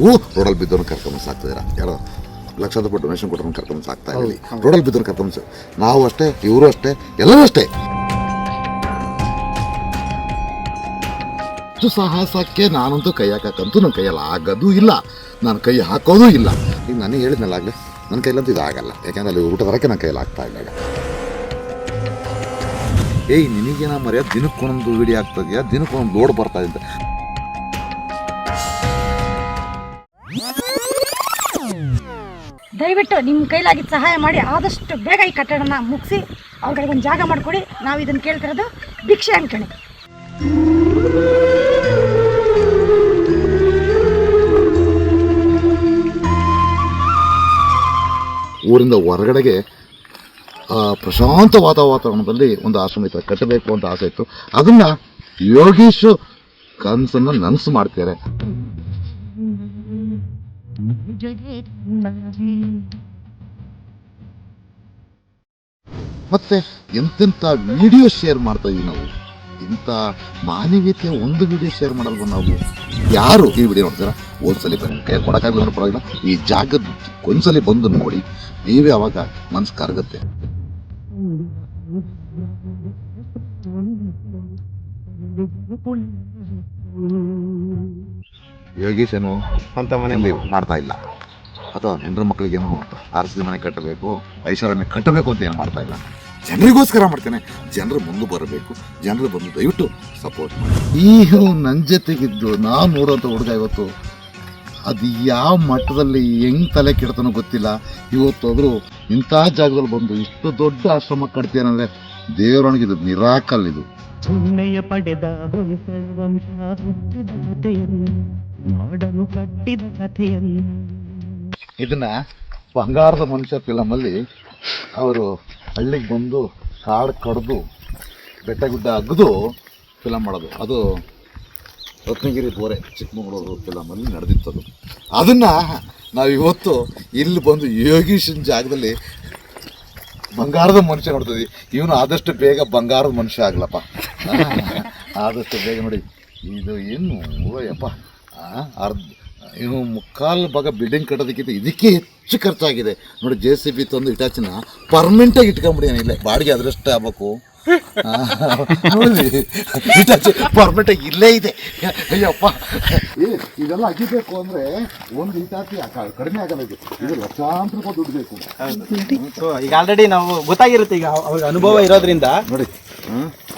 ನೀವು ರೋಡಲ್ಲಿ ಬಿದ್ದವ್ರನ್ನ ಕರ್ಕೊಂಡು ಸಾಕ್ತಿದ್ದೀರಾ ಯಾರೋ ಲಕ್ಷಾಂತರ ರೂಪಾಯಿ ಡೊನೇಷನ್ ಕೊಟ್ಟರು ಕರ್ಕೊಂಡು ಸಾಕ್ತಾ ಇದ್ದೀವಿ ರೋಡಲ್ಲಿ ಬಿದ್ದವ್ರು ಕರ್ಕೊಂಡು ನಾವು ಅಷ್ಟೇ ಇವರು ಅಷ್ಟೇ ಎಲ್ಲರೂ ಅಷ್ಟೇ. ಇಷ್ಟು ಸಾಹಸಕ್ಕೆ ನಾನಂತೂ ಕೈ ಹಾಕಕ್ಕಂತೂ ನನ್ನ ಕೈಯಲ್ಲಿ ಆಗೋದು ಇಲ್ಲ. ನಾನು ಕೈ ಹಾಕೋದು ಇಲ್ಲ. ಈಗ ನನಗೆ ಹೇಳಿದ್ನಲ್ಲ ಆಗಲೇ ನನ್ನ ಕೈಲಂತೂ ಇದು ಆಗಲ್ಲ ಯಾಕೆಂದ್ರೆ ಅಲ್ಲಿ ಊಟ ಬರೋಕ್ಕೆ ನನ್ನ ಕೈಯಲ್ಲಿ ಆಗ್ತಾ ಇಲ್ಲ ಏಯ್ ನಿನಗೇನ ಮರ್ಯಾದ? ದಿನಕ್ಕೊಂದೊಂದು ವಿಡಿಯೋ ಆಗ್ತದೆಯಾ ದಿನಕ್ಕೊಂದೊಂದು ಲೋಡ್ ಬರ್ತಾ ಇದೆ ದಯವಿಟ್ಟು ನಿಮ್ಮ ಕೈಲಾಗಿ ಸಹಾಯ ಮಾಡಿ ಆದಷ್ಟು ಬೇಗ ಈ ಕಟ್ಟಡನ ಮುಗಿಸಿ ಅವ್ರಿಗೆ ಒಂದು ಜಾಗ ಮಾಡಿಕೊಡಿ. ನಾವು ಇದನ್ನು ಕೇಳ್ತಿರೋದು ಭಿಕ್ಷೆ ಅನ್ಕೊಳ್ಳಿ ಊರಿಂದ ಹೊರಗಡೆಗೆ ಆ, ಪ್ರಶಾಂತವಾದ ವಾತಾವರಣದಲ್ಲಿ ಒಂದು ಆಶ್ರಮ ಇತ್ತು. ಕಟ್ಟಬೇಕು ಅಂತ ಆಸೆ ಇತ್ತು. ಅದನ್ನು ಯೋಗೀಶ್ ಕನಸನ್ನು ನನಸು ಮಾಡ್ತಾರೆ ಮತ್ತೆ ಎಂತೆಂಥ ವಿಡಿಯೋ ಶೇರ್ ಮಾಡ್ತಾ ಇದೀವಿ ನಾವು? ಇಂಥ ಮಾನವೀಯತೆಯ ಒಂದು ವಿಡಿಯೋ ಶೇರ್ ಮಾಡಲ್ವ ನಾವು? ಯಾರು ಈ ವಿಡಿಯೋ ನೋಡ್ತೀರಾ? ಒಂದ್ಸಲಿ ಬನ್ನಿ. ಕೈ ಕೊಡಕ್ಕಾಗಲ್ಲ ಪರವಾಗಿಲ್ಲ. ಈ ಜಾಗದ ಒಂದ್ಸಲಿ ಬಂದು ನೋಡಿ, ನೀವೇ ಅವಾಗ ಮನ್ಸು ಕರಗುತ್ತೆ. ಯೋಗೀಶ್ ಏನು ಸ್ವಂತ ಮನೆ ಮನೆಯಲ್ಲಿ ಮಾಡ್ತಾ ಇಲ್ಲ. ಅಥವಾ ಹೆಣ್ಣು ಮಕ್ಕಳಿಗೆ ಏನು ಆರ್ಸಿ ಮನೆ ಕಟ್ಟಬೇಕು ಐಶ್ವರ್ಯನ ಕಟ್ಟಬೇಕು ಅಂತ ಏನು ಮಾಡ್ತಾ ಇಲ್ಲ. ಜನರಿಗೋಸ್ಕರ ಮಾಡ್ತೇನೆ. ಜನರು ಮುಂದೆ ಬರಬೇಕು. ಜನರು ಬಂದು ದಯವಿಟ್ಟು ಸಪೋರ್ಟ್ ಮಾಡಿ. ಈಗ ನನ್ನ ಜೊತೆಗಿದ್ದು ನಾನು ನೋಡೋಂಥ ಹುಡುಗ ಇವತ್ತು ಅದು ಯಾವ ಮಟ್ಟದಲ್ಲಿ ಹೆಂಗ್ ತಲೆ ಕೆಡ್ತಾನೋ ಗೊತ್ತಿಲ್ಲ. ಇವತ್ತಾದರೂ ಇಂಥ ಜಾಗದಲ್ಲಿ ಬಂದು ಇಷ್ಟು ದೊಡ್ಡ ಆಶ್ರಮ ಕಟ್ತೀನಂದರೆ ದೇವರೊಳಗೆ ಇದು ನಿರಾಕಲ್ ಇದು. ಪಡೆದ ಮಾಡಲು ಕಟ್ಟಿದ ಕಥೆಯನ್ನು. ಇದನ್ನ ಬಂಗಾರದ ಮನುಷ್ಯ ಫಿಲಮಲ್ಲಿ ಅವರು ಹಳ್ಳಿಗೆ ಬಂದು ಕಾಡು ಕಡ್ದು ಬೆಟ್ಟ ಗುಡ್ಡ ಅಗ್ದು ಫಿಲಮ್ ಮಾಡೋದು. ಅದು ರತ್ನಗಿರಿ ಬೋರೆ ಚಿಕ್ಕಮಗಳೂರು ಫಿಲಮಲ್ಲಿ ಅದು ಅದನ್ನ ನಾವು ಇವತ್ತು ಇಲ್ಲಿ ಬಂದು ಯೋಗೀಶನ ಜಾಗದಲ್ಲಿ ಬಂಗಾರದ ಮನುಷ್ಯ ನೋಡ್ತೀವಿ ಇವನು ಆದಷ್ಟು ಬೇಗ ಬಂಗಾರದ ಮನುಷ್ಯ ಆಗ್ಲಪ್ಪ. ಆದಷ್ಟು ಬೇಗ ನೋಡಿ. ಇದು ಏನು ಯಪ್ಪ ಅರ್ಧ ಇನ್ನು ಮುಕ್ಕಾಲು ಭಾಗ ಬಿಲ್ಡಿಂಗ್ ಕಟ್ಟೋದಕ್ಕಿಂತ ಇದಕ್ಕೆ ಹೆಚ್ಚು ಖರ್ಚಾಗಿದೆ. ನೋಡಿ ಜೆ ಸಿ ಬಿ ತಂದು ಇಟಾಚಿನ ಪರ್ಮನೆಂಟಾಗಿ ಇಟ್ಕೊಂಬಿಡಿ ಇಲ್ಲೇ. ಬಾಡಿಗೆ ಅದರಷ್ಟೇ ಆಗ್ಬೇಕು. ನೋಡಿ ಇಟಾಚಿ ಪರ್ಮನೆಂಟಾಗಿ ಇಲ್ಲೇ ಇದೆ. ಅಯ್ಯಪ್ಪ. ಏ ಇದೆಲ್ಲ ಅಗಿಬೇಕು ಅಂದರೆ ಒಂದು ಇಟಾಚಿ ಕಡಿಮೆ ಆಗಲ್ಲ ಇದು ಲಕ್ಷಾಂತರ ರೂಪಾಯಿ ದುಡ್ಡು ಬೇಕು. ಈಗ ಆಲ್ರೆಡಿ ನಾವು ಗೊತ್ತಾಗಿರುತ್ತೆ ಈಗ ಅವ್ರಿಗೆ ಅನುಭವ ಇರೋದ್ರಿಂದ. ನೋಡಿ.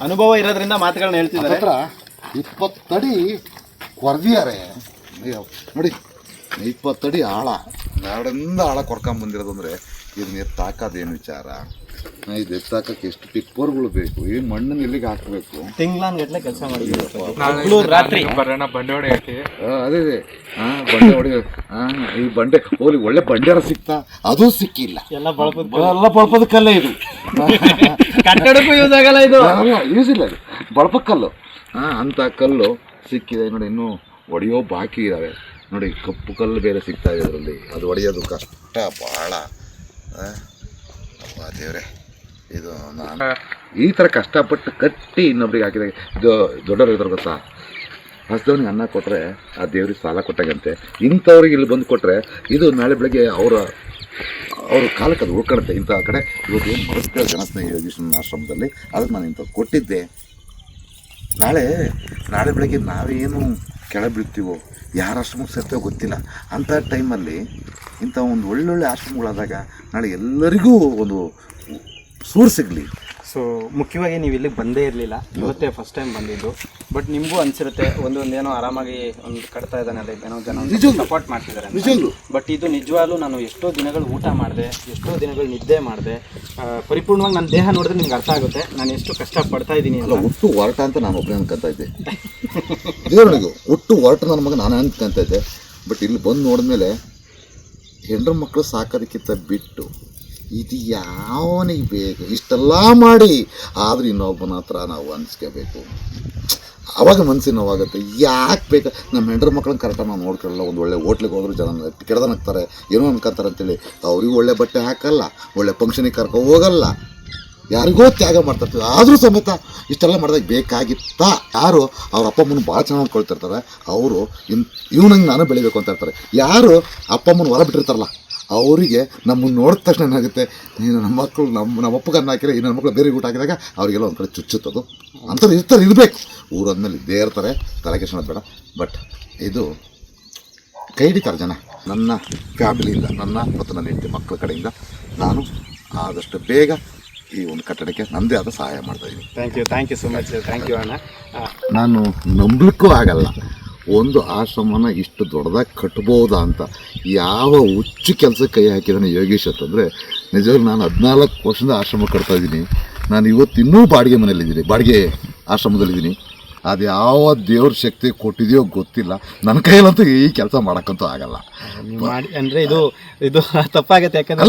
ಅನುಭವ ಇರೋದ್ರಿಂದ ಮಾತುಗಳನ್ನ ಹೇಳ್ತಿದ್ದಾರೆ. ಹತ್ರ ಇಪ್ಪತ್ತಡಿ ಕೊರ್ದಿದ್ದಾರೆ ಅಯ್ಯೋ ನೋಡಿ ಇಪ್ಪತ್ತಡಿ ಆಳ. ಎರಡರಿಂದ ಆಳ ಕೊರ್ಕೊಂಡ್ ಬಂದಿರೋದು ಅಂದ್ರೆ ಇದನ್ನ ಎತ್ತಾಕೋದೇನು ವಿಚಾರ? ಇದು ಎತ್ತಾಕಕ್ಕೆ ಎಷ್ಟು ಟಿಪ್ಪರ್ಗಳು ಬೇಕು? ಈ ಮಣ್ಣನ್ನು ಎಲ್ಲಿಗೆ ಹಾಕಬೇಕು? ತಿಂಗಳ ಗಟ್ಲೆ ಕೆಲಸ ಮಾಡಿದ್ರು ರಾತ್ರಿ. ಬರೋಣ ಬಂಡವಾಳ ಹೇಳ್ತೀವಿ ಅದೇ ಅದೇ. ಹಾ ಬಂಡೆ ಹೊಡಿ ಹಾ ಈ ಬಂಡೆ ಹೋಗ್ಲಿ ಒಳ್ಳೆ ಬಂಡೆರ ಸಿಕ್ತಾ ಅದು ಸಿಕ್ಕಿಲ್ಲ. ಎಲ್ಲ ಬಳಪದ ಎಲ್ಲ ಬಳಪದ ಕಲ್ಲೇ ಇದು. ಕಟ್ಟಡಕ್ಕೂ ಯೂಸ್ ಆಗಲ್ಲ ಇದು. ಯೂಸ್ ಇಲ್ಲ ಅದು ಬಳಪ ಕಲ್ಲು. ಹಾ ಅಂತ ಕಲ್ಲು. ಸಿಕ್ಕಿದೆ. ನೋಡಿ, ಇನ್ನೂ ಒಡೆಯೋ ಬಾಕಿ ಇದ್ದಾವೆ ನೋಡಿ, ಕಪ್ಪು ಕಲ್ಲು ಬೇರೆ ಸಿಗ್ತಾ ಇದೆ ಅದರಲ್ಲಿ. ಅದು ಒಡೆಯೋದು ಕಷ್ಟ ಭಾಳ ಅಪ್ಪ ದೇವ್ರೆ, ಇದು ನಾನು ಈ ಥರ ಕಷ್ಟಪಟ್ಟು ಕಟ್ಟಿ ಇನ್ನೊಬ್ರಿಗೆ ಹಾಕಿದಾಗ ಇದು ದೊಡ್ಡವ್ರು ಇದ್ದಾರೆ ಗೊತ್ತಾ? ಹಸ್ದವನಿಗೆ ಅನ್ನ ಕೊಟ್ಟರೆ ಆ ದೇವ್ರಿಗೆ ಸಾಲ ಕೊಟ್ಟಾಗಂತೆ. ಇಂಥವ್ರಿಗೆ ಇಲ್ಲಿ ಬಂದು ಕೊಟ್ಟರೆ ಇದು ನಾಳೆ ಬೆಳಗ್ಗೆ ಅವರ ಅವ್ರ ಕಾಲಕ್ಕೆ ಅದು ಉಳ್ಕೊಳುತ್ತೆ ಇಂಥ ಕಡೆ ಇವತ್ತು ಏನು ಮರಸ್ತಾರೆ ಜನಸ್ನೇಹಿ ಯೋಗೀಶ್ವರನ ಆಶ್ರಮದಲ್ಲಿ? ಅದಕ್ಕೆ ನಾನು ಇಂಥ ಕೊಟ್ಟಿದ್ದೆ. ನಾಳೆ ನಾಳೆ ಬೆಳಗ್ಗೆ ನಾವೇನು ಕೆಳ ಬೀಳ್ತೀವೋ, ಯಾರ ಆಶ್ರಮಕ್ಕೆ ಸೇರ್ತೇವೋ ಗೊತ್ತಿಲ್ಲ. ಅಂಥ ಟೈಮಲ್ಲಿ ಇಂಥ ಒಂದು ಒಳ್ಳೊಳ್ಳೆ ಆಶ್ರಮಗಳಾದಾಗ ನಾಳೆ ಎಲ್ಲರಿಗೂ ಒಂದು ಸೂರು ಸಿಗಲಿ. ಸೊ ಮುಖ್ಯವಾಗಿ ನೀವು ಇಲ್ಲಿಗೆ ಬಂದೇ ಇರಲಿಲ್ಲ. ಇವತ್ತೇ ಫಸ್ಟ್ ಟೈಮ್ ಬಂದಿದ್ದು. ಬಟ್ ನಿಮಗೂ ಅನ್ಸಿರುತ್ತೆ ಒಂದೊಂದು ಏನೋ ಆರಾಮಾಗಿ ಒಂದು ಕಟ್ತಾ ಇದ್ದಾನೆ ಅಲ್ಲ ಏನೋ ಜನ. ಸಪೋರ್ಟ್ ಮಾಡ್ತಿದ್ದಾರೆ ಅಂತ. ಬಟ್ ಇದು ನಿಜವಾಗ್ಲೂ ನಾನು ಎಷ್ಟೋ ದಿನಗಳು ಊಟ ಮಾಡಿದೆ ಎಷ್ಟೋ ದಿನಗಳು ನಿದ್ದೆ ಮಾಡಿದೆ. ಪರಿಪೂರ್ಣವಾಗಿ ನನ್ನ ದೇಹ ನೋಡಿದ್ರೆ ನಿಮ್ಗೆ ಅರ್ಥ ಆಗುತ್ತೆ. ನಾನು ಎಷ್ಟು ಕಷ್ಟ ಪಡ್ತಾ ಇದ್ದೀನಿ ಅಲ್ಲ ಒಟ್ಟು ಹೊರಟ ಅಂತ ನಾನು ಒಬ್ಬನೇ ಅನ್ಕೊಂತ ಇದ್ದೆ. ದೇವರನಿಗೂ ಒಟ್ಟು ಹೊರಟ ನನ್ನ ಮಗ ನಾನು ಅನ್ಕೊಂತ ಇದ್ದೆ. ಬಟ್ ಇಲ್ಲಿ ಬಂದು ನೋಡಿದ್ಮೇಲೆ ಹೆಂಡ್ರ ಮಕ್ಕಳು ಸಾಕೋದಕ್ಕಿಂತ ಬಿಟ್ಟು ಇದು ಯಾವನಿಗೆ ಬೇಕು? ಇಷ್ಟೆಲ್ಲ ಮಾಡಿ, ಆದ್ರೆ ಇನ್ನೊಬ್ಬನ ಹತ್ರ ನಾವು ಅನ್ಸ್ಕೋಬೇಕು. ಅವಾಗ ಮನಸ್ಸಿನ ನೋವಾಗುತ್ತೆ. ಯಾಕೆ ಬೇಕು? ನಮ್ಮ ಹೆಂಡ್ರ ಮಕ್ಕಳನ್ನ ಕರೆಕ್ಟಾಗಿ ನಾವು ನೋಡ್ಕೊಳ್ಳಲ್ಲ. ಒಂದು ಒಳ್ಳೆ ಹೋಟ್ಲಿಗೆ ಹೋದ್ರು ಜನ ಕೆಡ್ದನಾಗ್ತಾರೆ ಏನೋ ಅನ್ಕೊಂತಾರೆ ಅಂತೇಳಿ. ಅವ್ರಿಗೂ ಒಳ್ಳೆ ಬಟ್ಟೆ ಹಾಕಲ್ಲ. ಒಳ್ಳೆ ಫಂಕ್ಷನಿಗೆ ಕರ್ಕೊ ಹೋಗಲ್ಲ. ಯಾರಿಗೋ ತ್ಯಾಗ ಮಾಡ್ತಿರ್ತೀವಿ. ಆದರೂ ಸಮೇತ ಇಷ್ಟೆಲ್ಲ ಮಾಡಿದಾಗ ಬೇಕಾಗಿತ್ತಾ. ಯಾರು? ಅವ್ರ ಅಪ್ಪ ಅಮ್ಮನ ಭಾಳ ಚೆನ್ನಾಗಿ ನೋಡ್ಕೊಳ್ತಿರ್ತಾರೆ. ಅವರು ಇನ್ ಇವನಂಗೆ ನಾನು ಬೆಳಿಬೇಕು ಅಂತ ಇರ್ತಾರೆ ಯಾರು? ಅಪ್ಪ ಅಮ್ಮನ ಹೊರ ಬಿಟ್ಟಿರ್ತಾರಲ್ಲ. ಅವರಿಗೆ ನಮ್ಮನ್ನು ನೋಡಿದ ತಕ್ಷಣ ಏನಾಗುತ್ತೆ? ನೀನು ನಮ್ಮ ಮಕ್ಕಳು ನಮ್ಮ ನಮ್ಮ ಅಪ್ಪಗನ್ನ ಹಾಕಿದ್ರೆ ಈ ನನ್ನ ಮಕ್ಕಳು ಬೇರೆ ಊಟ ಹಾಕಿದಾಗ ಅವರಿಗೆಲ್ಲ ಒಂದು ಕಡೆ ಚುಚ್ಚುತ್ತದು. ಅಂತ ಇರ್ತಾರೆ ಇರಬೇಕು. ಊರಂದಮೇಲೆ ಇದ್ದೇ ಇರ್ತಾರೆ. ತಲೆ ಬೇಡ. ಬಟ್ ಇದು ಕೈ ಹಿಡಿತಾರೆ ಜನ ನನ್ನ ಫ್ಯಾಮಿಲಿಯಿಂದ ನನ್ನ ಮತ್ತು ನನ್ನ ಹೆಂಡತಿ ಮಕ್ಕಳ ಕಡೆಯಿಂದ ನಾನು ಆದಷ್ಟು ಬೇಗ ಈ ಒಂದು ಕಟ್ಟಡಕ್ಕೆ ನನ್ನದೇ ಆದ ಸಹಾಯ ಮಾಡ್ತಾ ಇದ್ದೀನಿ thank you thank you so much thank you ಅಣ್ಣ. ನಾನು ನಂಬಲಿಕ್ಕೂ ಆಗಲ್ಲ. ಒಂದು ಆಶ್ರಮನ ಇಷ್ಟು ದೊಡ್ಡದಾಗಿ ಕಟ್ಬೋದಾ ಅಂತ. ಯಾವ ಹುಚ್ಚು ಕೆಲಸ ಕೈ ಹಾಕಿದಾನೆ ಯೋಗೇಶ್ ಅಂತಂದರೆ ನಿಜವಾಗ್ಲೂ ನಾನು ಹದಿನಾಲ್ಕು ವರ್ಷದಿಂದ ಆಶ್ರಮ ಕಟ್ತಾ ಇದ್ದೀನಿ. ನಾನು ಇವತ್ತು ಇನ್ನೂ ಬಾಡಿಗೆ ಮನೇಲಿದ್ದೀನಿ ಬಾಡಿಗೆ ಆಶ್ರಮದಲ್ಲಿದ್ದೀನಿ ಅದು ಯಾವ ದೇವ್ರ ಶಕ್ತಿ ಕೊಟ್ಟಿದೆಯೋ ಗೊತ್ತಿಲ್ಲ. ನನ್ನ ಕೈಯಲ್ಲಂತೂ ಈ ಕೆಲಸ ಮಾಡೋಕ್ಕಂತೂ ಆಗಲ್ಲ. ಅಂದ್ರೆ ಇದು ಇದು ತಪ್ಪಾಗತ್ತೆ ಯಾಕಂದ್ರೆ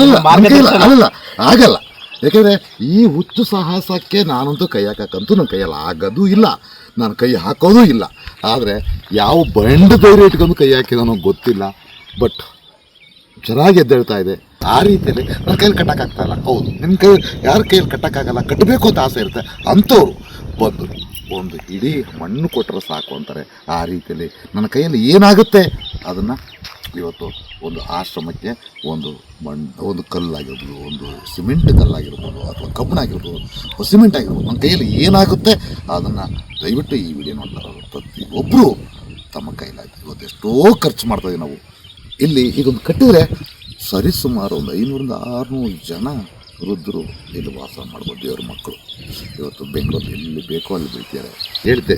ಅಲ್ಲ ಆಗಲ್ಲ. ಯಾಕಂದರೆ ಈ ಹುಚ್ಚು ಸಾಹಸಕ್ಕೆ ನಾನಂತೂ ಕೈ ಹಾಕಕ್ಕಂತೂ ನನ್ನ ಕೈಯಲ್ಲಿ ಆಗೋದು ಇಲ್ಲ. ನಾನು ಕೈ ಹಾಕೋದೂ ಇಲ್ಲ. ಆದರೆ ಯಾವ ಬಂಡ ಧೈರ್ಯ ಇಟ್ಕೊಂಡು ಕೈ ಹಾಕಿದನೋ ಗೊತ್ತಿಲ್ಲ. ಬಟ್ ಚೆನ್ನಾಗಿ ಎದ್ದೇಳ್ತಾ ಇದೆ. ಆ ರೀತಿಯಲ್ಲಿ ನನ್ನ ಕೈಯಲ್ಲಿ ಕಟ್ಟಕ್ಕಾಗ್ತಾ ಇಲ್ಲ. ಹೌದು ನಿನ್ನ ಕೈ ಯಾರ ಕೈಯಲ್ಲಿ ಕಟ್ಟೋಕ್ಕಾಗಲ್ಲ? ಕಟ್ಟಬೇಕು ಅಂತ ಆಸೆ ಇರುತ್ತೆ. ಅಂಥವ್ರು ಬಂದು ಒಂದು ಇಡೀ ಮಣ್ಣು ಕೊಟ್ಟರೆ ಸಾಕು ಅಂತಾರೆ. ಆ ರೀತಿಯಲ್ಲಿ ನನ್ನ ಕೈಯಲ್ಲಿ ಏನಾಗುತ್ತೆ? ಅದನ್ನು ಇವತ್ತು ಒಂದು ಆಶ್ರಮಕ್ಕೆ ಒಂದು ಮಣ್ಣು ಒಂದು ಕಲ್ಲಾಗಿರ್ಬೋದು, ಒಂದು ಸಿಮೆಂಟ್ ಕಲ್ಲಾಗಿರ್ಬೋದು ಅಥವಾ ಕಬ್ಬಣಾಗಿರ್ಬೋದು ಒಂದು ಸಿಮೆಂಟ್ ಆಗಿರ್ಬೋದು, ನನ್ನ ಕೈಯಲ್ಲಿ ಏನಾಗುತ್ತೆ ಅದನ್ನು ದಯವಿಟ್ಟು ಈ ವಿಡಿಯೋ ನೋಡ್ತಾರೆ ಪ್ರತಿಯೊಬ್ಬರು ತಮ್ಮ ಕೈಲಾಗಿ ಇವತ್ತು ಎಷ್ಟೋ ಖರ್ಚು ಮಾಡ್ತಾಯಿದ್ದೀವಿ ನಾವು. ಇಲ್ಲಿ ಇದೊಂದು ಕಟ್ಟಿದರೆ ಸರಿಸುಮಾರು ಒಂದು ಐನೂರಿಂದ ಆರುನೂರು ಜನ ವೃದ್ಧರು ಇಲ್ಲಿ ವಾಸ ಮಾಡ್ಬೋದು ದೇವ್ರ ಮಕ್ಕಳು. ಇವತ್ತು ಬೆಂಗಳೂರು ಎಲ್ಲಿ ಬೇಕೋ ಅಲ್ಲಿ ಬೀಳ್ತಾರೆ ಹೇಳ್ತೆ.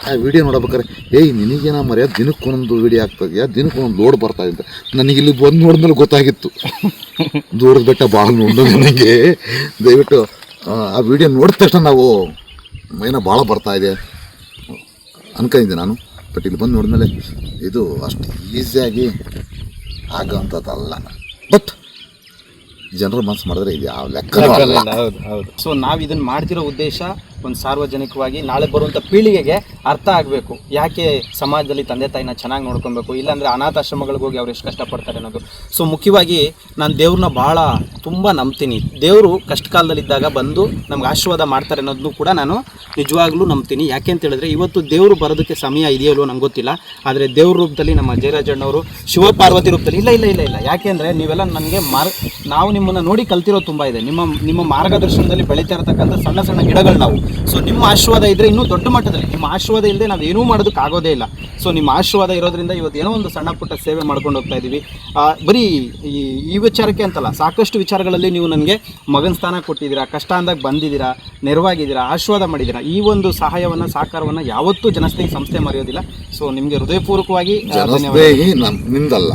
ಆ ವಿಡಿಯೋ ನೋಡ್ಬೇಕಾರೆ ಏಯ್ ನಿನಗೇನ ಮರೆಯ ದಿನಕ್ಕೊಂದು ವಿಡಿಯೋ ಆಗ್ತದೆಯಾ ದಿನಕ್ಕೊಂದು ಲೋಡ್ ಬರ್ತಾ ಇದೆ ಅಂತ ನನಗೆ ಇಲ್ಲಿ ಬಂದು ನೋಡಿದ್ಮೇಲೆ ಗೊತ್ತಾಗಿತ್ತು. ದೂರದ ಬೆಟ್ಟ ಭಾಳ ನೋಡಿದ ನನಗೆ. ದಯವಿಟ್ಟು ಆ, ಆ ವಿಡಿಯೋ ನೋಡಿದ ತಕ್ಷಣ ನಾವು ಏನೋ ಭಾಳ ಬರ್ತಾ ಇದೆ ಅನ್ಕೊಂಡಿದ್ದೆ ನಾನು. ಬಟ್ ಇಲ್ಲಿ ಬಂದು ನೋಡಿದ್ಮೇಲೆ ಇದು ಅಷ್ಟು ಈಸಿಯಾಗಿ ಆಗೋವಂಥದ್ದಲ್ಲ. ಬಟ್ ಜನರ ಮನಸ್ಸು ಮಾಡಿದ್ರೆ ಇದು ಯಾವ ಲೆಕ್ಕ ಅಲ್ಲ. ಹೌದು ಹೌದು. ಸೊ ನಾವು ಇದನ್ನು ಮಾಡ್ತಿರೋ ಉದ್ದೇಶ ಒಂದು ಸಾರ್ವಜನಿಕವಾಗಿ ನಾಳೆ ಬರುವಂಥ ಪೀಳಿಗೆಗೆ ಅರ್ಥ ಆಗಬೇಕು. ಯಾಕೆ ಸಮಾಜದಲ್ಲಿ ತಂದೆ ತಾಯಿನ ಚೆನ್ನಾಗಿ ನೋಡ್ಕೊಬೇಕು? ಇಲ್ಲಾಂದರೆ ಅನಾಥಾಶ್ರಮಗಳಿಗೆ ಹೋಗಿ ಅವ್ರು ಎಷ್ಟು ಕಷ್ಟಪಡ್ತಾರೆ ಅನ್ನೋದು. ಸೊ ಮುಖ್ಯವಾಗಿ ನಾನು ದೇವ್ರನ್ನ ಭಾಳ ತುಂಬ ನಂಬ್ತೀನಿ. ದೇವರು ಕಷ್ಟ ಕಾಲದಲ್ಲಿದ್ದಾಗ ಬಂದು ನಮ್ಗೆ ಆಶೀರ್ವಾದ ಮಾಡ್ತಾರೆ ಅನ್ನೋದನ್ನು ಕೂಡ ನಾನು ನಿಜವಾಗ್ಲೂ ನಂಬ್ತೀನಿ. ಯಾಕೆ ಅಂತ ಹೇಳಿದ್ರೆ, ಇವತ್ತು ದೇವರು ಬರೋದಕ್ಕೆ ಸಮಯ ಇದೆಯಲ್ಲೋ ನಂಗೆ ಗೊತ್ತಿಲ್ಲ. ಆದರೆ ದೇವ್ರ ರೂಪದಲ್ಲಿ ನಮ್ಮ ಜಯರಾಜಣ್ಣವರು, ಶಿವಪಾರ್ವತಿ ರೂಪದಲ್ಲಿ ಇಲ್ಲ ಇಲ್ಲ ಇಲ್ಲ ಇಲ್ಲ. ಯಾಕೆಂದರೆ ನೀವೆಲ್ಲ ನನಗೆ ಮಾರ್, ನಾವು ನಿಮ್ಮನ್ನು ನೋಡಿ ಕಲ್ತಿರೋದು ತುಂಬ ಇದೆ. ನಿಮ್ಮ ನಿಮ್ಮ ಮಾರ್ಗದರ್ಶನದಲ್ಲಿ ಬೆಳೀತಾ ಇರತಕ್ಕಂಥ ಸಣ್ಣ ಸಣ್ಣ ಗಿಡಗಳು ನಾವು. ಸೊ ನಿಮ್ಮ ಆಶೀರ್ವಾದ ಇದ್ದರೆ ಇನ್ನೂ ದೊಡ್ಡ ಮಟ್ಟದಲ್ಲಿ. ನಿಮ್ಮ ಆಶೀರ್ವಾದ ಇಲ್ಲದೆ ನಾವು ಏನೂ ಮಾಡೋದಕ್ಕೆ ಆಗೋದೇ ಇಲ್ಲ. ಸೊ ನಿಮ್ಮ ಆಶೀರ್ವಾದ ಇರೋದ್ರಿಂದ ಇವತ್ತು ಏನೋ ಒಂದು ಸಣ್ಣ ಪುಟ್ಟ ಸೇವೆ ಮಾಡ್ಕೊಂಡು ಹೋಗ್ತಾ ಇದ್ದೀವಿ ಬರೀ ಈ ಈ ವಿಚಾರಕ್ಕೆ ಅಂತಲ್ಲ ಸಾಕಷ್ಟು ವಿಚಾರಗಳಲ್ಲಿ ನೀವು ನನಗೆ ಮಗನ ಸ್ಥಾನ ಕೊಟ್ಟಿದ್ದೀರಾ ಕಷ್ಟ ಅಂದಾಗ ಬಂದಿದ್ದೀರಾ ನೆರವಾಗಿದ್ದೀರಾ ಆಶೀರ್ವಾದ ಮಾಡಿದ್ದೀರಾ ಈ ಒಂದು ಸಹಾಯವನ್ನು ಸಹಕಾರವನ್ನು ಯಾವತ್ತೂ ಜನಸ್ನೇಹಿ ಸಂಸ್ಥೆ ಮರೆಯೋದಿಲ್ಲ. ಸೊ ನಿಮಗೆ ಹೃದಯಪೂರ್ವಕವಾಗಿ ಆ, ಧನ್ಯವಾದ. ಜನಸ್ನೇಹಿ ನಮ್ ನಿಂದಲ್ಲ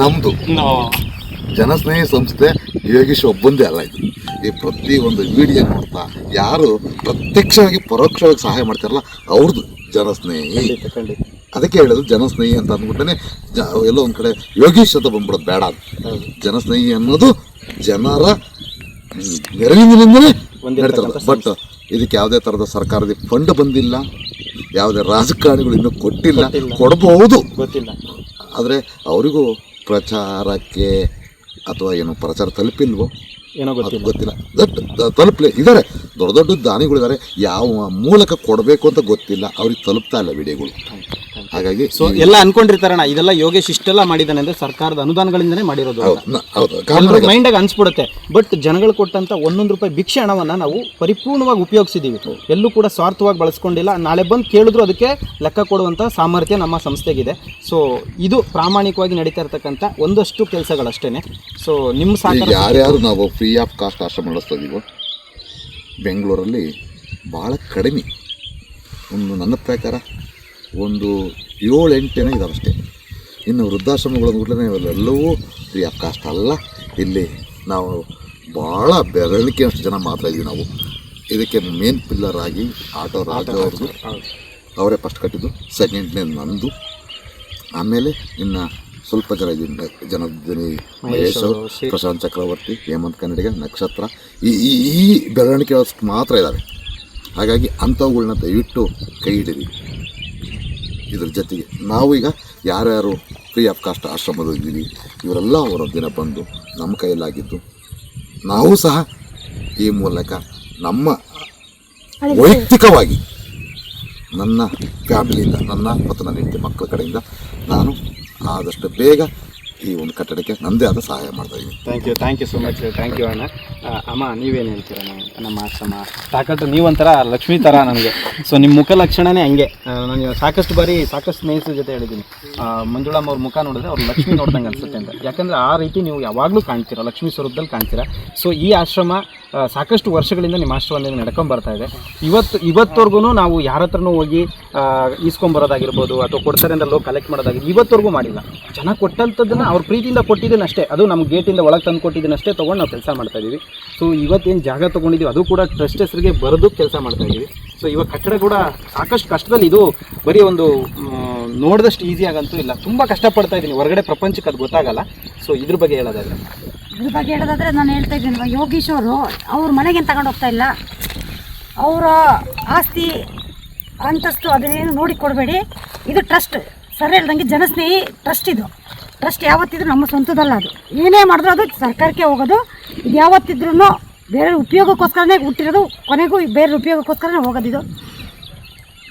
ನಮ್ಮದು ಜನಸ್ನೇಹಿ ಸಂಸ್ಥೆ ಯೋಗೀಶ್ ಒಬ್ಬಂದೇ ಅಲ್ಲ ಇದು. ಈ ಪ್ರತಿ ಒಂದು ವಿಡಿಯೋ ನೋಡ್ತಾ ಯಾರು ಪ್ರತ್ಯಕ್ಷವಾಗಿ ಪರೋಕ್ಷವಾಗಿ ಸಹಾಯ ಮಾಡ್ತಾರಲ್ಲ ಅವ್ರದ್ದು ಜನಸ್ನೇಹಿ. ಅದಕ್ಕೆ ಹೇಳೋದು ಜನಸ್ನೇಹಿ ಅಂತ ಅಂದ್ಬಿಟ್ಟನೆ ಜ ಎಲ್ಲೋ ಒಂದು ಕಡೆ ಯೋಗೀಶ್ ಅಂತ ಬಂದ್ಬಿಡೋದು ಬೇಡ ಅದು. ಜನಸ್ನೇಹಿ ಅನ್ನೋದು ಜನರ ನೆರವಿನಿಂದಲೇ ನಡೀತಾರೆ ಬಟ್ ಇದಕ್ಕೆ ಯಾವುದೇ ಥರದ ಸರ್ಕಾರದ ಫಂಡ್ ಬಂದಿಲ್ಲ. ಯಾವುದೇ ರಾಜಕಾರಣಿಗಳು ಇನ್ನೂ ಕೊಟ್ಟಿಲ್ಲ. ಕೊಟ್ಟಿಲ್ಲ. ಕೊಡಬಹುದು ಗೊತ್ತಿಲ್ಲ. ಆದರೆ ಅವರಿಗೂ ಪ್ರಚಾರಕ್ಕೆ ಅಥವಾ ಏನು ಪ್ರಚಾರ ತಲುಪಿಲ್ವೋ? ಏನೋ ಗೊತ್ತಿಲ್ಲ. ಗೊತ್ತಿಲ್ಲ. ದಟ್ ತಲುಪಲಿ ಇದ್ದಾರೆ ದೊಡ್ಡ ದೊಡ್ಡ ದಾನಿಗಳಿದ್ದಾರೆ. ಯಾವ ಮೂಲಕ ಕೊಡಬೇಕು ಅಂತ ಗೊತ್ತಿಲ್ಲ. ಅವ್ರಿಗೆ ತಲುಪ್ತಾ ಇಲ್ಲ ವಿಡಿಯೋಗಳು. ಹಾಗಾಗಿ ಸೊ ಎಲ್ಲ ಅನ್ಕೊಂಡಿರ್ತಾರಣ್ಣ ಇದೆಲ್ಲ ಯೋಗೇಶ್ ಇಷ್ಟೆಲ್ಲ ಮಾಡಿದಾನೆ ಅಂದ್ರೆ ಸರ್ಕಾರದ ಅನುದಾನಗಳಿಂದನೇ ಮಾಡಿರೋದು ಮೈಂಡ್ ಆಗಿ ಅನ್ಸ್ಬಿಡುತ್ತೆ. ಬಟ್ ಜನಗಳು ಕೊಟ್ಟಂತ ಒಂದೊಂದು ರೂಪಾಯಿ ಭಿಕ್ಷೆ ಹಣವನ್ನ ನಾವು ಪರಿಪೂರ್ಣವಾಗಿ ಉಪಯೋಗಿಸಿದೀವಿ. ಎಲ್ಲೂ ಕೂಡ ಸ್ವಾರ್ಥವಾಗಿ ಬಳಸ್ಕೊಂಡಿಲ್ಲ. ನಾಳೆ ಬಂದು ಕೇಳಿದ್ರು ಅದಕ್ಕೆ ಲೆಕ್ಕ ಕೊಡುವಂತ ಸಾಮರ್ಥ್ಯ ನಮ್ಮ ಸಂಸ್ಥೆಗಿದೆ. ಸೊ ಇದು ಪ್ರಾಮಾಣಿಕವಾಗಿ ನಡೀತಾ ಇರತಕ್ಕಂಥ ಒಂದಷ್ಟು ಕೆಲಸಗಳಷ್ಟೇನೆ. ಸೊ ನಿಮ್ಮ ಯಾರ್ಯಾರು ನಾವು ಫ್ರೀ ಆಫ್ ಕಾಸ್ಟ್ ಆಶ್ರಮ ನಡೆಸ್ತಾ ಇದೀವೋ ಬೆಂಗಳೂರಲ್ಲಿ ಭಾಳ ಕಡಿಮೆ. ಒಂದು ನನ್ನ ಪ್ರಕಾರ ಒಂದು ಏಳು ಎಂಟೇನೇ ಇದಾವೆ ಅಷ್ಟೇ ಇನ್ನು ವೃದ್ಧಾಶ್ರಮಗಳ ಕೂಡಲೇ ಎಲ್ಲವೂ ಫ್ರೀ ಆಫ್ ಕಾಸ್ಟ್ ಅಲ್ಲ. ಇಲ್ಲಿ ನಾವು ಭಾಳ ಬೆರಳಿಕೆ ಅಷ್ಟು ಜನ ಮಾತ್ರ ಇದ್ದೀವಿ ನಾವು. ಇದಕ್ಕೆ ಮೇನ್ ಪಿಲ್ಲರ್ ಆಗಿ ಆಟೋ ರಾಜ ಅವ್ರದ್ದು. ಅವರೇ. ಫಸ್ಟ್ ಕಟ್ಟಿದ್ದು ಸೆಕೆಂಡ್ನೇ ನಂದು. ಆಮೇಲೆ ಇನ್ನು ಸ್ವಲ್ಪ ಜನ ಜನಧ್ವನಿ ಮಹೇಶ್ ಅವರು, ಪ್ರಶಾಂತ್ ಚಕ್ರವರ್ತಿ ಹೇಮಂತ್ ಕನ್ನಡಿಗ ನಕ್ಷತ್ರ. ಈ ಈ ಬೆಳವಣಿಗೆ ಅಷ್ಟು ಮಾತ್ರ ಇದ್ದಾವೆ ಹಾಗಾಗಿ ಅಂಥವುಗಳನ್ನ ದಯವಿಟ್ಟು ಕೈ ಹಿಡಿರಿ. ಇದ್ರ ಜೊತೆಗೆ ನಾವು ಈಗ ಯಾರ್ಯಾರು ಫ್ರೀ ಆಫ್ ಕಾಸ್ಟ್ ಆಶ್ರಮದಲ್ಲಿ ಇದ್ದೀವಿ ಇವರೆಲ್ಲ ಅವರ ದಿನ ಬಂದು ನಮ್ಮ ಕೈಯಲ್ಲಾಗಿದ್ದು ನಾವು ಸಹ ಈ ಮೂಲಕ ನಮ್ಮ ವೈಯಕ್ತಿಕವಾಗಿ ನನ್ನ ಫ್ಯಾಮಿಲಿಯಿಂದ ನನ್ನ ಮತ್ತು ನನ್ನ ಹೆಂಡತಿ ಮಕ್ಕಳ ಕಡೆಯಿಂದ ನಾನು ಆದಷ್ಟು ಬೇಗ ಈ ಒಂದು ಕಟ್ಟಡಕ್ಕೆ ನನ್ನದೇ ಆದ ಸಹಾಯ ಮಾಡ್ತಾ ಇದ್ದೀನಿ thank you thank you so much thank you ಅಣ್ಣ. ಅಮ್ಮ, ನೀವೇನು ಹೇಳ್ತೀರ ನಮ್ಮ ಆಶ್ರಮ ಸಾಕಷ್ಟು ನೀವೊಂಥರ ಲಕ್ಷ್ಮಿ ಥರ ನನಗೆ ಸೊ ನಿಮ್ಮ ಮುಖ ಲಕ್ಷಣನೇ ಹಂಗೆ. ನಾನು ಸಾಕಷ್ಟು ಬಾರಿ ಸಾಕಷ್ಟು ಸ್ನೇಹಿತರ ಜೊತೆ ಹೇಳಿದ್ದೀನಿ. ಮಂಜುಳಮ್ಮ ಅವ್ರ ಮುಖ ನೋಡಿದ್ರೆ ಅವ್ರು ಲಕ್ಷ್ಮಿ ನೋಡ್ದಂಗೆ ಅನ್ಸುತ್ತೆ ಅಂತ. ಯಾಕಂದರೆ ಆ ರೀತಿ ನೀವು ಯಾವಾಗಲೂ ಕಾಣ್ತೀರ, ಲಕ್ಷ್ಮಿ ಸ್ವರೂಪದಲ್ಲಿ ಕಾಣ್ತೀರಾ. ಸೊ ಈ ಆಶ್ರಮ ಸಾಕಷ್ಟು ವರ್ಷಗಳಿಂದ ನಿಮ್ಮ ಆಶ್ರಮದಲ್ಲಿ ನಡ್ಕೊಂಡು ಬರ್ತಾ ಇದೆ. ಇವತ್ತು ಇವತ್ತವರೆಗೂ ನಾವು ಯಾರ ಹತ್ರನೂ ಹೋಗಿ ಈಸ್ಕೊಂಬರೋದಾಗಿರ್ಬೋದು ಅಥವಾ ಕೊಡ್ತಾರೆ ಲೋ ಕಲೆಕ್ಟ್ ಮಾಡೋದಾಗಿರ್ಬೋದು, ಇವತ್ತವರೆಗೂ ಮಾಡಿಲ್ಲ. ಜನ ಕೊಟ್ಟಂಥದ್ದನ್ನು ಅವ್ರ ಪ್ರೀತಿಯಿಂದ ಕೊಟ್ಟಿದ್ದೀನಷ್ಟೇ ಅದು ನಮ್ಮ ಗೇಟಿಂದ ಒಳಗೆ ತಂದು ಕೊಟ್ಟಿದ್ದೀನಷ್ಟೇ ತೊಗೊಂಡು ನಾವು ಕೆಲಸ ಮಾಡ್ತಾ ಇದ್ದೀವಿ ಸೊ ಇವತ್ತೇನು ಜಾಗ ತೊಗೊಂಡಿದ್ದೀವಿ ಅದು ಕೂಡ ಟ್ರಸ್ಟ್ ಹೆಸರಿಗೆ ಬರೆದು ಕೆಲಸ ಮಾಡ್ತಾ ಇದ್ದೀವಿ ಸೊ ಇವಾಗ ಕಟ್ಟಡ ಕೂಡ ಸಾಕಷ್ಟು ಕಷ್ಟದಲ್ಲಿ ಇದು ಬರೀ ಒಂದು ನೋಡಿದಷ್ಟು ಈಸಿ ಆಗಂತೂ ಇಲ್ಲ. ತುಂಬ ಕಷ್ಟಪಡ್ತಾ ಇದ್ದೀನಿ ಹೊರಗಡೆ ಪ್ರಪಂಚಕ್ಕೆ ಅದು ಗೊತ್ತಾಗಲ್ಲ. ಸೊ ಇದ್ರ ಬಗ್ಗೆ ಹೇಳೋದಾದ್ರೆ. ಇದ್ರ ಬಗ್ಗೆ ಹೇಳೋದಾದ್ರೆ ನಾನು ಹೇಳ್ತಾ ಇದ್ದೀನಿ ಯೋಗೀಶ್ ಅವರು ಅವ್ರ ಮನೆಗೆ ತಗೊಂಡು ಹೋಗ್ತಾ ಇಲ್ಲ? ಅವರ ಆಸ್ತಿ, ಅಂತಸ್ತು ಅದನ್ನೇನು ನೋಡಿ ಕೊಡಬೇಡಿ ಇದು ಟ್ರಸ್ಟ್ ಸರ್ ಹೇಳ್ದಂಗೆ ಜನಸ್ನೇಹಿ ಟ್ರಸ್ಟ್ ಇದು. ಟ್ರಸ್ಟ್ ಯಾವತ್ತಿದ್ರೂ ನಮ್ಮ ಸ್ವಂತದಲ್ಲ ಅದು. ಏನೇ ಮಾಡಿದ್ರು ಅದು ಸರ್ಕಾರಕ್ಕೆ ಹೋಗೋದು. ಇದು ಯಾವತ್ತಿದ್ರೂ ಬೇರೆ ಉಪಯೋಗಕ್ಕೋಸ್ಕರನೇ ಹುಟ್ಟಿರೋದು ಕೊನೆಗೂ ಬೇರೆ ಉಪಯೋಗಕ್ಕೋಸ್ಕರನೇ ಹೋಗೋದಿದು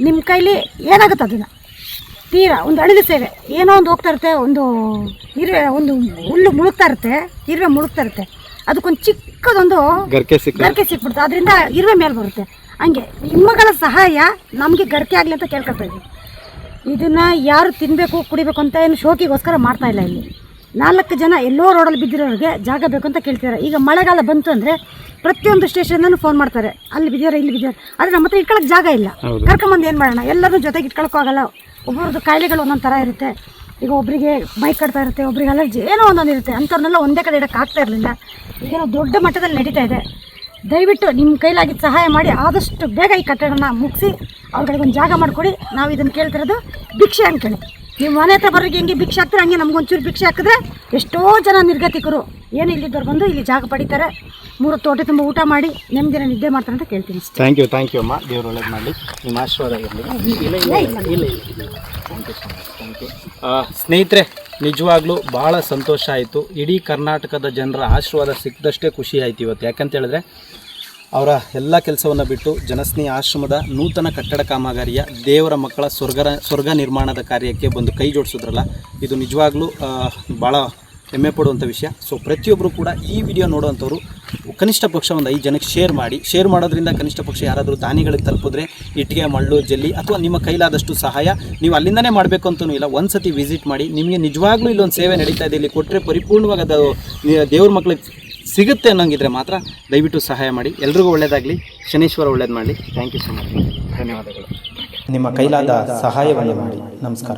ನಿಮ್ಮ ಕೈಲಿ ಏನಾಗುತ್ತೆ ಅದನ್ನು ತೀರಾ ಒಂದು ಅಳಿಲು ಸೇವೆ. ಏನೋ ಒಂದು ಹೋಗ್ತಾ ಇರುತ್ತೆ ಒಂದು ಇರುವೆ ಒಂದು ಹುಲ್ಲು ಮುಳುಗ್ತಾ ಇರುತ್ತೆ ಇರುವೆ ಮುಳುಗ್ತಾ ಇರುತ್ತೆ. ಅದಕ್ಕೊಂದು ಚಿಕ್ಕದೊಂದು ಗರ್ಕೆ ಸಿಕ್ಬಿಡುತ್ತೆ. ಅದರಿಂದ ಇರುವೆ ಮೇಲೆ ಬರುತ್ತೆ. ಹಂಗೆ ನಿಮ್ಮಗಳ ಸಹಾಯ ನಮಗೆ ಗರ್ಕೆ ಆಗಲಿ ಅಂತ ಕೇಳ್ಕೊಳ್ತಾ ಇದ್ದೀವಿ ಇದನ್ನು ಯಾರು ತಿನ್ನಬೇಕು ಕುಡಿಬೇಕು ಅಂತ ಏನು ಶೋಕಿಗೋಸ್ಕರ ಮಾಡ್ತಾ ಇಲ್ಲ ಇಲ್ಲಿ. ನಾಲ್ಕು ಜನ ಎಲ್ಲೋ ರೋಡಲ್ಲಿ ಬಿದ್ದಿರೋರಿಗೆ ಜಾಗ ಬೇಕು ಅಂತ ಕೇಳ್ತಿದ್ದಾರೆ. ಈಗ ಮಳೆಗಾಲ ಬಂತು ಅಂದರೆ ಪ್ರತಿಯೊಂದು ಸ್ಟೇಷನ್ನೂ ಫೋನ್ ಮಾಡ್ತಾರೆ. ಅಲ್ಲಿ ಬಿದ್ದಾರೆ ಇಲ್ಲಿ ಬಿದ್ದಾರೆ ಆದರೆ ನಮ್ಮ ಹತ್ರ ಇಟ್ಕೊಳ್ಳೋಕೆ ಜಾಗ ಇಲ್ಲ. ಕರ್ಕೊಂಬಂದು ಏನು ಮಾಡೋಣ? ಎಲ್ಲರೂ ಜೊತೆಗೆ ಇಟ್ಕೊಳಕ್ಕಾಗಲ್ಲ ಒಬ್ಬರದ್ದು ಕಾಯಿಲೆಗಳು ಒಂದೊಂದು ಥರ ಇರುತ್ತೆ. ಈಗ ಒಬ್ಬರಿಗೆ ಮೈ ಕಟ್ತಾ ಇರುತ್ತೆ ಒಬ್ಬರಿಗೆ ಅಲರ್ಜಿ ಏನೋ ಒಂದೊಂದು ಇರುತ್ತೆ. ಅಂಥವ್ರನ್ನೆಲ್ಲ ಒಂದೇ ಕಡೆ ಇಡೋಕ್ಕಾಗ್ತಾ ಆಗ್ತಾ ಇರಲಿಲ್ಲ. ಈಗೇನೋ ದೊಡ್ಡ ಮಟ್ಟದಲ್ಲಿ ನಡೀತಾ ಇದೆ. ದಯವಿಟ್ಟು ನಿಮ್ಮ ಕೈಲಾಗಿದ್ದ ಸಹಾಯ ಮಾಡಿ ಆದಷ್ಟು ಬೇಗ ಈ ಕಟ್ಟಡನ ಮುಗಿಸಿ ಅವ್ರಿಗೆ ಒಂದು ಜಾಗ ಮಾಡಿಕೊಡಿ. ನಾವು ಇದನ್ನು ಕೇಳ್ತಿರೋದು ಭಿಕ್ಷೆ ಅಂತೇಳಿ ನೀವು ಮನೆ ಹತ್ರ ಬರೋರಿಗೆ ಹೆಂಗೆ ಭಿಕ್ಷೆ ಹಾಕ್ತಾರೆ? ಹಂಗೆ ನಮ್ಗೊಂಚೂರು ಭಿಕ್ಷೆ ಹಾಕಿದ್ರೆ ಎಷ್ಟೋ ಜನ ನಿರ್ಗತಿಕರು ಏನು ಇಲ್ಲಿದ್ದವ್ರು ಬಂದು ಇಲ್ಲಿ ಜಾಗ ಪಡಿತಾರೆ. ಮೂರು ತೋಟ ತುಂಬ ಊಟ ಮಾಡಿ ನೆಮ್ಮದಿನ ನಿದ್ದೆ ಮಾಡ್ತಾರೆ ಅಂತ ಕೇಳ್ತೀನಿ ಥ್ಯಾಂಕ್ ಯು ಥ್ಯಾಂಕ್ ಯು ಅಮ್ಮ. ದೇವ್ರು ಒಳ್ಳೇದು ಮಾಡಿ ನಿಮ್ಮ ಆಶೀರ್ವಾದ ಇಲ್ಲ ಇಲ್ಲ ಇಲ್ಲ ಥ್ಯಾಂಕ್ ಯು ಸ್ನೇಹಿತರೆ ನಿಜವಾಗ್ಲೂ ಭಾಳ ಸಂತೋಷ ಆಯಿತು. ಇಡೀ ಕರ್ನಾಟಕದ ಜನರ ಆಶೀರ್ವಾದ ಸಿಕ್ಕದಷ್ಟೇ ಖುಷಿ ಆಯಿತು ಇವತ್ತು. ಯಾಕಂತ ಹೇಳಿದ್ರೆ, ಅವರ ಎಲ್ಲ ಕೆಲಸವನ್ನು ಬಿಟ್ಟು ಜನಸ್ನೇಹಿ ಆಶ್ರಮದ ನೂತನ ಕಟ್ಟಡ ಕಾಮಗಾರಿಯ ದೇವರ ಮಕ್ಕಳ ಸ್ವರ್ಗ ಸ್ವರ್ಗ ನಿರ್ಮಾಣದ ಕಾರ್ಯಕ್ಕೆ ಬಂದು ಕೈ ಜೋಡಿಸಿದ್ರಲ್ಲ, ಇದು ನಿಜವಾಗ್ಲೂ ಭಾಳ ಹೆಮ್ಮೆ ಪಡುವಂಥ ವಿಷಯ. ಸೊ ಪ್ರತಿಯೊಬ್ಬರು ಕೂಡ ಈ ವಿಡಿಯೋ ನೋಡುವಂಥವ್ರು ಕನಿಷ್ಠ ಪಕ್ಷ ಒಂದು ಐದು ಜನಕ್ಕೆ ಶೇರ್ ಮಾಡಿ. ಶೇರ್ ಮಾಡೋದ್ರಿಂದ ಕನಿಷ್ಠ ಪಕ್ಷ ಯಾರಾದರೂ ದಾನಿಗಳಿಗೆ ತಲುಪಿದ್ರೆ ಇಟ್ಟಿಗೆ, ಮಳ್ಳು, ಜಲ್ಲಿ ಅಥವಾ ನಿಮ್ಮ ಕೈಲಾದಷ್ಟು ಸಹಾಯ ನೀವು ಅಲ್ಲಿಂದನೇ ಮಾಡಬೇಕು ಅಂತಲೂ ಇಲ್ಲ. ಒಂದು ಸತಿ ವಿಸಿಟ್ ಮಾಡಿ ನಿಮಗೆ ನಿಜವಾಗ್ಲೂ ಇಲ್ಲೊಂದು ಸೇವೆ ನಡೀತಾ ಇದೆ, ಇಲ್ಲಿ ಕೊಟ್ಟರೆ ಪರಿಪೂರ್ಣವಾಗಿ ಅದು ದೇವ್ರ ಮಕ್ಕಳಿಗೆ ಸಿಗುತ್ತೆ ಅನ್ನೋಂಗಿದ್ರೆ ಮಾತ್ರ ದಯವಿಟ್ಟು ಸಹಾಯ ಮಾಡಿ. ಎಲ್ರಿಗೂ ಒಳ್ಳೆಯದಾಗಲಿ ಶನೀಶ್ವರ ಒಳ್ಳೇದು ಮಾಡಲಿ. ಥ್ಯಾಂಕ್ ಯು ಸೊ ಮಚ್ ಧನ್ಯವಾದಗಳು. ನಿಮ್ಮ ಕೈಲಾದ ಸಹಾಯವನ್ನು ಮಾಡಿ. ನಮಸ್ಕಾರ.